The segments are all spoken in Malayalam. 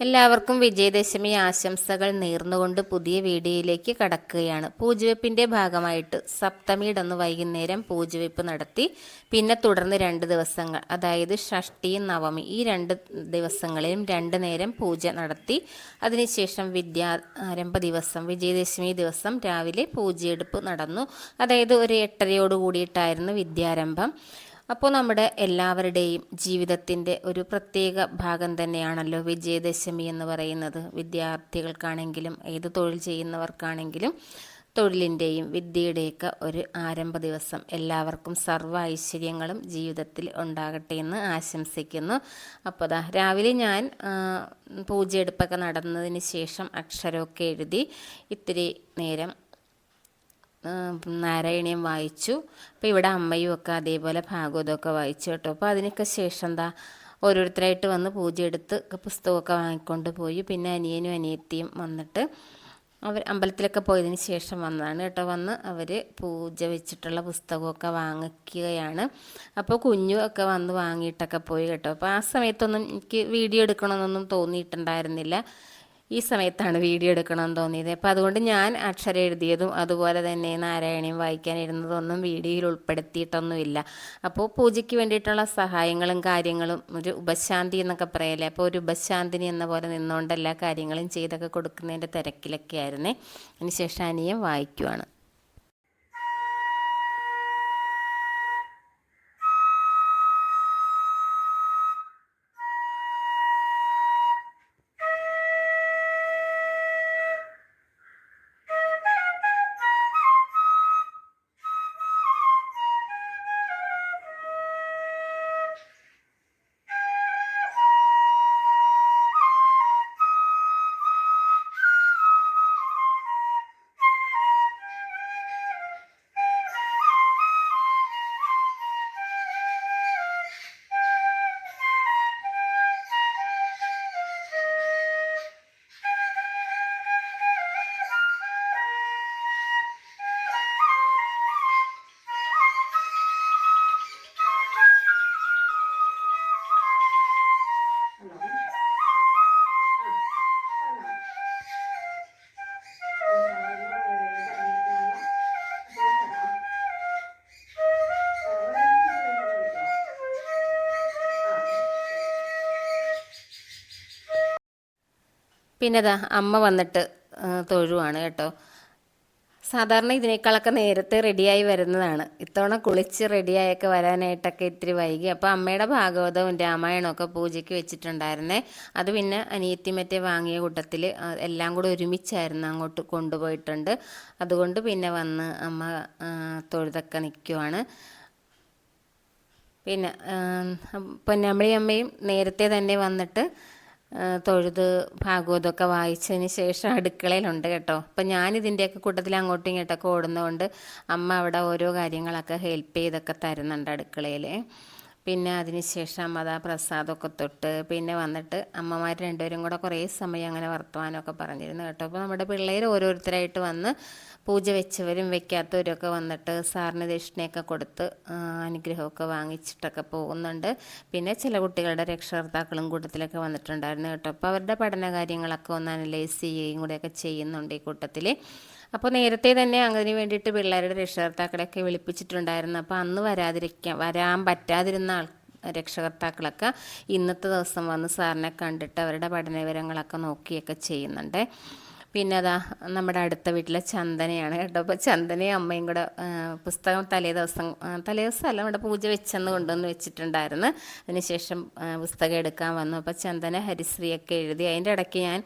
എല്ലാവർക്കും വിജയദശമി ആശംസകൾ നേർന്നുകൊണ്ട് പുതിയ വീഡിയോയിലേക്ക് കടക്കുകയാണ്. പൂജവെപ്പിന്റെ ഭാഗമായിട്ട് സപ്തമിയുടെ അന്ന് വൈകുന്നേരം പൂജവെപ്പ് നടത്തി പിന്നെ തുടർന്ന് രണ്ട് ദിവസങ്ങൾ അതായത് ഷഷ്ടിയും നവമി ഈ രണ്ട് ദിവസങ്ങളിലും രണ്ട് നേരം പൂജ നടത്തി അതിനുശേഷം വിദ്യാരംഭ ദിവസം വിജയദശമി ദിവസം രാവിലെ പൂജയെടുപ്പ് നടന്നു. അതായത് ഒരു എട്ടരയോട് കൂടിയിട്ടായിരുന്നു വിദ്യാരംഭം. അപ്പോൾ നമ്മുടെ എല്ലാവരുടെയും ജീവിതത്തിന്റെ ഒരു പ്രത്യേക ഭാഗം തന്നെയാണല്ലോ വിജയദശമി എന്ന് പറയുന്നത്. വിദ്യാർത്ഥികൾക്കാണെങ്കിലും ഏത് തൊഴിൽ ചെയ്യുന്നവർക്കാണെങ്കിലും തൊഴിലിന്റെയും വിദ്യയുടെയൊക്കെ ഒരു ആരംഭ ദിവസം എല്ലാവർക്കും സർവ ഐശ്വര്യങ്ങളും ജീവിതത്തിൽ ഉണ്ടാകട്ടെ എന്ന് ആശംസിക്കുന്നു. അപ്പോൾ ദാ രാവിലെ ഞാൻ പൂജയെടുപ്പൊക്കെ നടന്നതിന് ശേഷം അക്ഷരമൊക്കെ എഴുതി ഇത്തിരി നേരം നാരായണീയം വായിച്ചു. അപ്പോൾ ഇവിടെ അമ്മയും ഒക്കെ അതേപോലെ ഭാഗവതമൊക്കെ വായിച്ചു കേട്ടോ. അപ്പോൾ അതിനൊക്കെ ശേഷം എന്താ ഓരോരുത്തരായിട്ട് വന്ന് പൂജ എടുത്ത് പുസ്തകമൊക്കെ വാങ്ങിക്കൊണ്ട് പോയി. പിന്നെ അനിയനും അനിയത്തിയും വന്നിട്ട് അവർ അമ്പലത്തിലൊക്കെ പോയതിന് ശേഷം വന്നതാണ് കേട്ടോ. വന്ന് അവർ പൂജ വെച്ചിട്ടുള്ള പുസ്തകമൊക്കെ വാങ്ങിക്കുകയാണ്. അപ്പോൾ കുഞ്ഞു ഒക്കെ വന്ന് വാങ്ങിയിട്ടൊക്കെ പോയി കേട്ടോ. അപ്പോൾ ആ സമയത്തൊന്നും എനിക്ക് വീഡിയോ എടുക്കണമെന്നൊന്നും തോന്നിയിട്ടുണ്ടായിരുന്നില്ല. ഈ സമയത്താണ് വീഡിയോ എടുക്കണമെന്ന് തോന്നിയത്. അപ്പോൾ അതുകൊണ്ട് ഞാൻ അക്ഷരം എഴുതിയതും അതുപോലെ തന്നെ നാരായണീയം വായിക്കാനിരുന്നതൊന്നും വീഡിയോയിൽ ഉൾപ്പെടുത്തിയിട്ടൊന്നുമില്ല. അപ്പോൾ പൂജയ്ക്ക് വേണ്ടിയിട്ടുള്ള സഹായങ്ങളും കാര്യങ്ങളും ഒരു ഉപശാന്തി എന്നൊക്കെ പറയല്ലേ? അപ്പോൾ ഒരു ഉപശാന്തിനി എന്ന പോലെ നിന്നുകൊണ്ട് എല്ലാ കാര്യങ്ങളും ചെയ്തൊക്കെ കൊടുക്കുന്നതിന്റെ തിരക്കിലൊക്കെ ആയിരുന്നേ. അതിനുശേഷം അനിയൻ വായിക്കുവാണ്. പിന്നെ ദാ അമ്മ വന്നിട്ട് തൊഴുവാണ് കേട്ടോ. സാധാരണ ഇതിനേക്കാളൊക്കെ നേരത്തെ റെഡിയായി വരുന്നതാണ്. ഇത്തവണ കുളിച്ച് റെഡിയായൊക്കെ വരാനായിട്ടൊക്കെ ഇത്തിരി വൈകി. അപ്പോൾ അമ്മയുടെ ഭാഗവതവും രാമായണവും ഒക്കെ പൂജയ്ക്ക് വെച്ചിട്ടുണ്ടായിരുന്നേ. അത് പിന്നെ അനിയത്തി മറ്റേ വാങ്ങിയ കൂട്ടത്തിൽ എല്ലാം കൂടെ ഒരുമിച്ചായിരുന്നു അങ്ങോട്ട് കൊണ്ടുപോയിട്ടുണ്ട്. അതുകൊണ്ട് പിന്നെ വന്ന് അമ്മ തൊഴുതൊക്കെ നിൽക്കുവാണ് പിന്നെ പൊന്നമ്മളി അമ്മയും നേരത്തെ തന്നെ വന്നിട്ട് തൊഴുത് ഭാഗവതമൊക്കെ വായിച്ചതിന് ശേഷം അടുക്കളയിലുണ്ട് കേട്ടോ. അപ്പം ഞാനിതിന്റെയൊക്കെ കൂട്ടത്തിൽ അങ്ങോട്ടും ഇങ്ങോട്ടൊക്കെ ഓടുന്നതുകൊണ്ട് അമ്മ അവിടെ ഓരോ കാര്യങ്ങളൊക്കെ ഹെൽപ്പ് ചെയ്തൊക്കെ തരുന്നുണ്ട് അടുക്കളയിൽ പിന്നെ അതിന് ശേഷം അതാ പ്രസാദമൊക്കെ തൊട്ട് പിന്നെ വന്നിട്ട് അമ്മമാർ രണ്ടുപേരും കൂടെ കുറേ സമയം അങ്ങനെ വർത്തമാനമൊക്കെ പറഞ്ഞിരുന്നു കേട്ടോ. അപ്പോൾ നമ്മുടെ പിള്ളേർ ഓരോരുത്തരായിട്ട് വന്ന് പൂജ വെച്ചവരും വെക്കാത്തവരും ഒക്കെ വന്നിട്ട് സാറിന് ദക്ഷിണയൊക്കെ കൊടുത്ത് അനുഗ്രഹമൊക്കെ വാങ്ങിച്ചിട്ടൊക്കെ പോകുന്നുണ്ട്. പിന്നെ ചില കുട്ടികളുടെ രക്ഷകർത്താക്കളും കൂട്ടത്തിലൊക്കെ വന്നിട്ടുണ്ടായിരുന്നു കേട്ടോ. അപ്പോൾ അവരുടെ പഠന കാര്യങ്ങളൊക്കെ ഒന്ന് അനലൈസ് ചെയ്യുകയും കൂടെയൊക്കെ ചെയ്യുന്നുണ്ട് ഈ കൂട്ടത്തിൽ അപ്പോൾ നേരത്തെ തന്നെ അതിന് വേണ്ടിയിട്ട് പിള്ളേരുടെ രക്ഷകർത്താക്കളെയൊക്കെ വിളിപ്പിച്ചിട്ടുണ്ടായിരുന്നു. അപ്പോൾ അന്ന് വരാതിരിക്കാൻ വരാൻ പറ്റാതിരുന്ന ആൾ രക്ഷകർത്താക്കളൊക്കെ ഇന്നത്തെ ദിവസം വന്ന് സാറിനെ കണ്ടിട്ട് അവരുടെ പഠന വിവരങ്ങളൊക്കെ നോക്കിയൊക്കെ ചെയ്യുന്നുണ്ട്. പിന്നെ അതാ നമ്മുടെ അടുത്ത വീട്ടിലെ ചന്ദനയാണ് കേട്ടോ. അപ്പോൾ ചന്ദനയും അമ്മയും കൂടെ പുസ്തകം തലേ ദിവസം തലേ ദിവസം അല്ല നമ്മുടെ പൂജ വെച്ചെന്ന് കൊണ്ടുവന്ന് വെച്ചിട്ടുണ്ടായിരുന്നു. അതിനുശേഷം പുസ്തകം എടുക്കാൻ വന്നു. അപ്പോൾ ചന്ദന ഹരിശ്രീയൊക്കെ എഴുതി. അതിന്റെ ഇടയ്ക്ക് ഞാൻ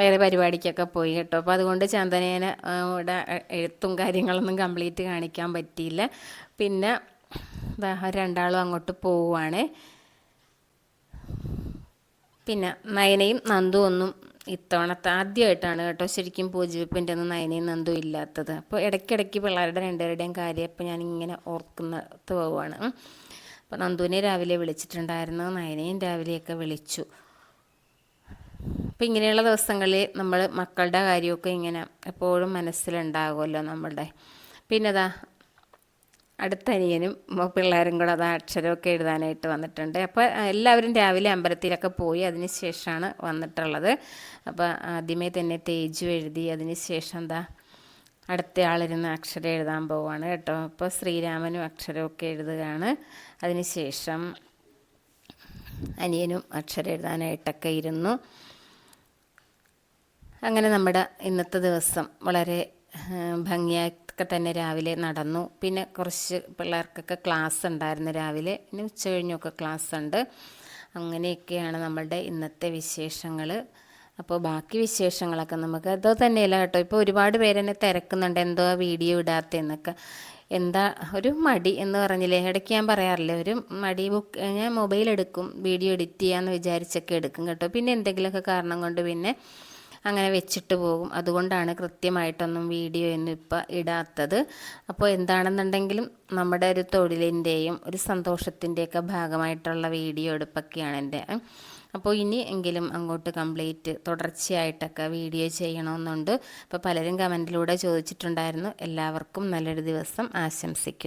വേറെ പരിപാടിക്കൊക്കെ പോയി കേട്ടോ. അപ്പോൾ അതുകൊണ്ട് ചന്ദനേനെ ഇവിടെ എഴുത്തും കാര്യങ്ങളൊന്നും കംപ്ലീറ്റ് കാണിക്കാൻ പറ്റിയില്ല. പിന്നെ രണ്ടാളും അങ്ങോട്ട് പോവുകയാണ് പിന്നെ നയനയും നന്ദു ഒന്നും ഇത്തവണത്തെ ആദ്യമായിട്ടാണ് കേട്ടോ ശരിക്കും പൂജവെപ്പിന്റെ ഒന്നും നയനയും നന്ദു ഇല്ലാത്തത്. അപ്പോൾ ഇടയ്ക്കിടയ്ക്ക് പിള്ളേരുടെ രണ്ടുപേരുടെയും കാര്യം ഞാൻ ഇങ്ങനെ ഓർക്കുന്നത് പോവുകയാണ്. അപ്പോൾ നന്ദുവിനെ രാവിലെ വിളിച്ചിട്ടുണ്ടായിരുന്നു നയനയും രാവിലെയൊക്കെ വിളിച്ചു. അപ്പം ഇങ്ങനെയുള്ള ദിവസങ്ങളിൽ നമ്മൾ മക്കളുടെ കാര്യമൊക്കെ ഇങ്ങനെ എപ്പോഴും മനസ്സിലുണ്ടാകുമല്ലോ നമ്മളുടെ. പിന്നെ അതാ അടുത്ത അനിയനും പിള്ളേരും കൂടെ അത് അക്ഷരമൊക്കെ എഴുതാനായിട്ട് വന്നിട്ടുണ്ട്. അപ്പോൾ എല്ലാവരും രാവിലെ അമ്പലത്തിലൊക്കെ പോയി അതിന് ശേഷമാണ് വന്നിട്ടുള്ളത്. അപ്പോൾ ആദ്യമേ തന്നെ തേജു എഴുതി അതിന് ശേഷം എന്താ അടുത്ത ആളിരുന്ന് അക്ഷരം എഴുതാൻ പോവുകയാണ് കേട്ടോ. അപ്പോൾ ശ്രീരാമനും അക്ഷരമൊക്കെ എഴുതുകയാണ്. അതിന് ശേഷം അനിയനും അക്ഷരം എഴുതാനായിട്ടൊക്കെ ഇരുന്നു. അങ്ങനെ നമ്മുടെ ഇന്നത്തെ ദിവസം വളരെ ഭംഗിയായൊക്കെ തന്നെ രാവിലെ നടന്നു. പിന്നെ കുറച്ച് പിള്ളേർക്കൊക്കെ ക്ലാസ് ഉണ്ടായിരുന്നു രാവിലെ. പിന്നെ ഉച്ച കഴിഞ്ഞൊക്കെ ക്ലാസ് ഉണ്ട്. അങ്ങനെയൊക്കെയാണ് നമ്മളുടെ ഇന്നത്തെ വിശേഷങ്ങൾ. അപ്പോൾ ബാക്കി വിശേഷങ്ങളൊക്കെ നമുക്ക് അതോ തന്നെയല്ല കേട്ടോ. ഇപ്പോൾ ഒരുപാട് പേരെന്നെ തിരക്കുന്നുണ്ട്. എന്തോ വീഡിയോ ഇടാത്തതെന്നൊക്കെ. എന്താ ഒരു മടി എന്ന് പറഞ്ഞില്ലേ? ഇടയ്ക്ക് ഞാൻ പറയാറില്ലേ? ഒരു മടി ബുക്ക് ഞാൻ മൊബൈൽ എടുക്കും. വീഡിയോ എഡിറ്റ് ചെയ്യാമെന്ന് വിചാരിച്ചൊക്കെ എടുക്കും കേട്ടോ. പിന്നെ എന്തെങ്കിലുമൊക്കെ കാരണം കൊണ്ട് പിന്നെ അങ്ങനെ വെച്ചിട്ട് പോകും. അതുകൊണ്ടാണ് കൃത്യമായിട്ടൊന്നും വീഡിയോ ഒന്നും ഇപ്പം ഇടാത്തത്. അപ്പോൾ എന്താണെന്നുണ്ടെങ്കിലും നമ്മുടെ ഒരു തൊഴിലിന്റെയും ഒരു സന്തോഷത്തിന്റെയൊക്കെ ഭാഗമായിട്ടുള്ള വീഡിയോ എടുപ്പൊക്കെയാണ് എന്റെ. അപ്പോൾ ഇനി എങ്കിലും അങ്ങോട്ട് കംപ്ലീറ്റ് തുടർച്ചയായിട്ടൊക്കെ വീഡിയോ ചെയ്യണമെന്നുണ്ട്. അപ്പോൾ പലരും കമന്റിലൂടെ ചോദിച്ചിട്ടുണ്ടായിരുന്നു. എല്ലാവർക്കും നല്ലൊരു ദിവസം ആശംസിക്കുന്നു.